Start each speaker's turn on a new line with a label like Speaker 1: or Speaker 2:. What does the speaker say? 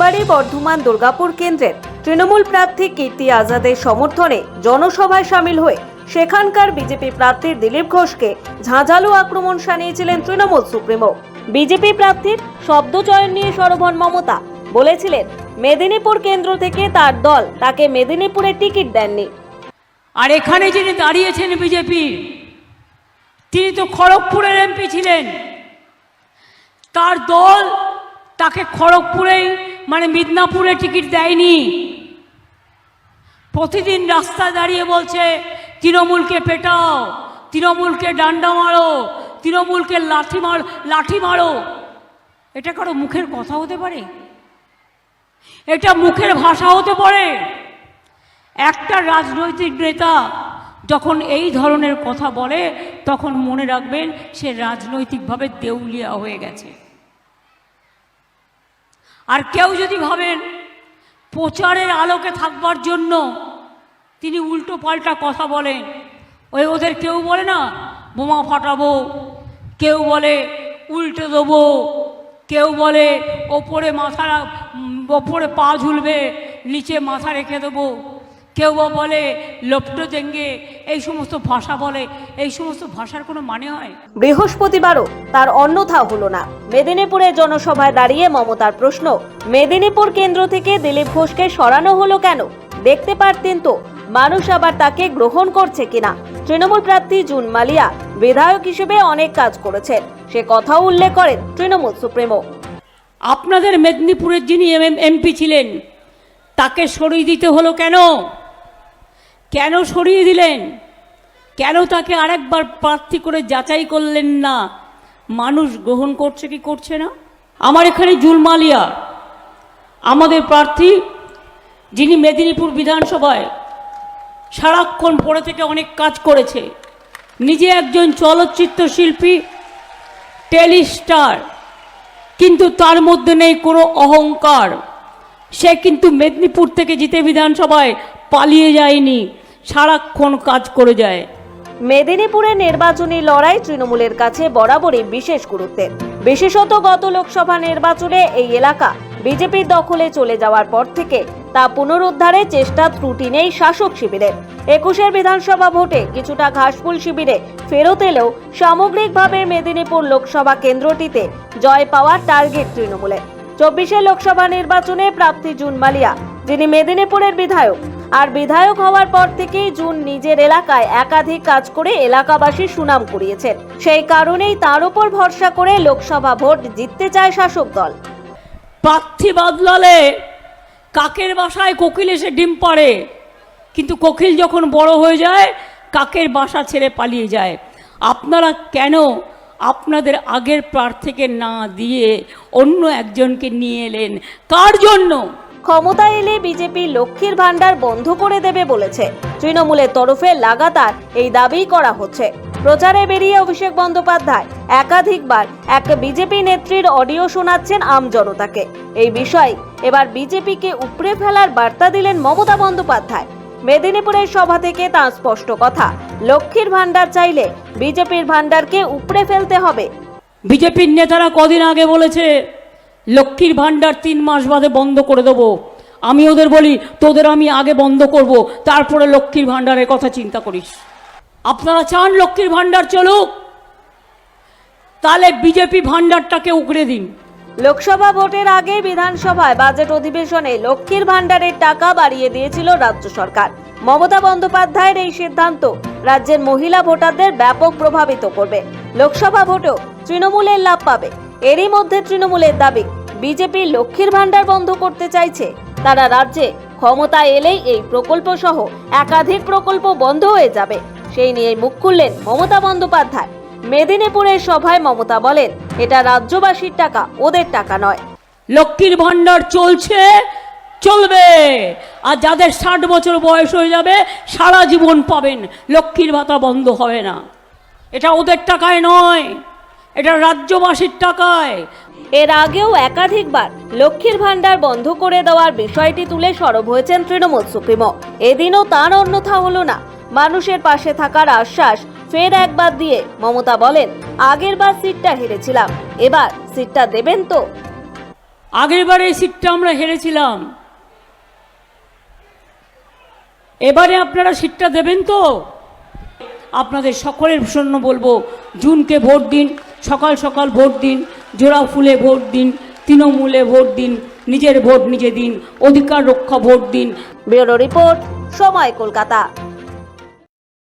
Speaker 1: ফুলবাড়ি বর্ধমান দুর্গাপুর কেন্দ্রের তৃণমূল প্রার্থী কীর্তি আজাদের সমর্থনে জনসভায় সামিল হয়ে সেখানকার বিজেপি প্রার্থী দিলীপ ঘোষকে ঝাঁঝালো আক্রমণ সানিয়েছিলেন তৃণমূল সুপ্রিমো। বিজেপি প্রার্থীর শব্দ চয়ন নিয়ে সরবন মমতা বলেছিলেন, মেদিনীপুর কেন্দ্র থেকে তার দল তাকে মেদিনীপুরে টিকিট দেননি।
Speaker 2: আর এখানে যিনি দাঁড়িয়েছেন বিজেপির তিনি তো খড়গপুরের এমপি ছিলেন। তার দল তাকে খড়গপুরেই মানে মিদনাপুরে টিকিট দেয়নি। প্রতিদিন রাস্তায় দাঁড়িয়ে বলছে, তৃণমূলকে পেটাও, তৃণমূলকে ডান্ডা মারো, তৃণমূলকে লাঠি মার, লাঠি মারো। এটা কারও মুখের কথা হতে পারে? এটা মুখের ভাষা হতে পারে? একটা রাজনৈতিক নেতা যখন এই ধরনের কথা বলে, তখন মনে রাখবেন সে রাজনৈতিকভাবে দেউলিয়া হয়ে গেছে। আর কেউ যদি ভাবেন প্রচারের আলোকে থাকবার জন্য তিনি উল্টো পাল্টা কথা বলেন, ওই ওদের কেউ বলে না, বোমা ফাটাবো, কেউ বলে উল্টে দেবো, কেউ বলে ওপরে মাথা, ওপরে পা ঝুলবে, নিচে মাথা রেখে দেবো। কেউ বা বলে লপটো দেঙ্গে এই সমস্ত ভাষা বলে। এই সমস্ত ভাষার কোনো মানে হয়?
Speaker 1: বৃহস্পতিবারও তার অন্যথা হলো না। মেদিনীপুরে জনসভায় দাঁড়িয়ে মমতার প্রশ্ন মেদিনীপুর কেন্দ্র থেকে দিলীপ ঘোষকে সরানো হলো কেন? দেখতে পারতেন তো মানুষ আবার তাকে গ্রহণ করছে কিনা তৃণমূল প্রার্থী জুন মালিয়া বিধায়ক হিসেবে অনেক কাজ করেছেন। সে কথাও উল্লেখ করেন তৃণমূল সুপ্রিমো।
Speaker 2: আপনাদের মেদিনীপুরের যিনি এমপি ছিলেন তাকে সরিয়ে দিতে হলো কেন? কেন সরিয়ে দিলেন? কেন তাকে আরেকবার প্রার্থী করে যাচাই করলেন না? মানুষ গ্রহণ করছে কি করছে না? আমার এখানে জুলমালিয়া আমাদের প্রার্থী, যিনি মেদিনীপুর বিধানসভায় সারাক্ষণ পড়ে থেকে অনেক কাজ করেছে, নিজে একজন চলচ্চিত্র শিল্পী, টেলিস্টার, কিন্তু তার মধ্যে নেই কোনো অহংকার। সে কিন্তু মেদিনীপুর থেকে জিতে বিধানসভায় পালিয়ে যায়নি, সারাক্ষণ কাজ করে যায়।
Speaker 1: মেদিনীপুরের নির্বাচনী লড়াই তৃণমূলের কাছে বরাবরই বিশেষ গুরুত্বের বিশেষত গত লোকসভা নির্বাচনে এই এলাকা বিজেপির দখলে চলে যাওয়ার পর থেকে তা পুনরুদ্ধারের চেষ্টা ত্রুটি নেই শাসক শিবিরের। একুশের বিধানসভা ভোটে কিছুটা ঘাসফুল শিবিরে ফেরত এলেও সামগ্রিকভাবে মেদিনীপুর লোকসভা কেন্দ্রটিতে জয় পাওয়ার টার্গেট তৃণমূলের। চব্বিশের লোকসভা নির্বাচনে প্রাপ্তি জুন মালিয়া যিনি মেদিনীপুরের বিধায়ক আর বিধায়ক হওয়ার পর থেকেই জুন নিজের এলাকায় একাধিক কাজ করে এলাকাবাসী সুনাম কুড়িয়েছেন। সেই কারণেই তার উপর ভরসা করে লোকসভা ভোট জিততে চায় শাসক দল।
Speaker 2: প্রার্থী বদলালে কাকের বাসায় কোকিল এসে ডিম পাড়ে। কিন্তু কোকিল যখন বড় হয়ে যায়, কাকের বাসা ছেড়ে পালিয়ে যায়। আপনারা কেন আপনাদের আগের প্রার্থীকে না দিয়ে অন্য একজনকে নিয়ে এলেন? কার জন্য?
Speaker 1: ক্ষমতা এলে বিজেপি লক্ষ্মীর ভান্ডার বন্ধ করে দেবে বলেছে। তৃণমূলের তরফে লাগাতার এই দাবি করা হচ্ছে। প্রচারে বেরিয়ে অভিষেক বন্দ্যোপাধ্যায় একাধিকবার এক বিজেপি নেত্রীর অডিও শোনাচ্ছেন আম জনতাকে। এই বিষয়ে এবার বিজেপিকে উপড়ে ফেলার বার্তা দিলেন মমতা বন্দ্যোপাধ্যায়। মেদিনীপুরের সভা থেকে তাঁর স্পষ্ট কথা, লক্ষ্মীর ভাণ্ডার চাইলে বিজেপির ভাণ্ডারকে উপড়ে ফেলতে হবে।
Speaker 2: বিজেপির নেতারা কদিন আগে বলেছে লক্ষ্মীর ভাণ্ডার তিন মাস বাদে বন্ধ করে দেবো। আমি ওদের বলি, তোদের আমি আগে বন্ধ করব, তারপরে লক্ষ্মীর ভাণ্ডারের কথা চিন্তা করিস। আপনারা চান লক্ষ্মীর ভাণ্ডার চলুক? তাহলে বিজেপি ভাণ্ডারটাকে উগড়ে দিন।
Speaker 1: লোকসভা ভোটের আগে বিধানসভায় বাজেট অধিবেশনে লক্ষ্মীর ভাণ্ডারের টাকা বাড়িয়ে দিয়েছিল রাজ্য সরকার। মমতা বন্দ্যোপাধ্যায়ের এই সিদ্ধান্ত রাজ্যের মহিলা ভোটারদের ব্যাপক প্রভাবিত করবে। লোকসভা ভোটেও তৃণমূলের লাভ পাবে। এরই মধ্যে তৃণমূলের দাবি বিজেপি লক্ষ্মীর ভাণ্ডার বন্ধ করতে চাইছে। তারা রাজ্যে ক্ষমতা এলেই এই প্রকল্প সহ একাধিক প্রকল্প বন্ধ হয়ে যাবে। সেই নিয়ে মুখ খুললেন মমতা বন্দ্যোপাধ্যায়। মেদিনীপুরের সভায় মমতা বলেন, এটা রাজ্যবাসীর টাকা, ওদের টাকা নয়।
Speaker 2: লক্ষ্মীর ভাণ্ডার চলছে, চলবে। আর যাদের ষাট বছর বয়স হয়ে যাবে, সারা জীবন পাবেন। লক্ষ্মীর ভাতা বন্ধ হবে না। এটা ওদের টাকায় নয়। এটা রাজ্যবাসীর টাকায়।
Speaker 1: এর আগেও একাধিকবার লক্ষ্মীর ভাণ্ডার বন্ধ করে দেওয়ার বিষয়টি তুলে সরব হয়েছেন তৃণমূল সুপ্রিমো। এদিনও তার অন্যথা হলো না। মানুষের পাশে থাকার আশ্বাস ফের একবার দিয়ে মমতা বলেন আগের বার সিটটা হেরেছিলাম এবার সিটটা দেবেন তো?
Speaker 2: আগেরবারে এই সিটটা আমরা হেরেছিলাম। এবারে আপনারা সিটটা দেবেন তো? আপনাদের সকলের জন্য বলব জুনকে ভোট দিন। সকাল সকাল ভোট দিন, জোড়া ফুলে ভোট দিন, তৃণমূলে ভোট দিন, নিজের ভোট নিজে দিন, অধিকার রক্ষা ভোট দিন।
Speaker 1: ব্যুরো রিপোর্ট, সময় কলকাতা।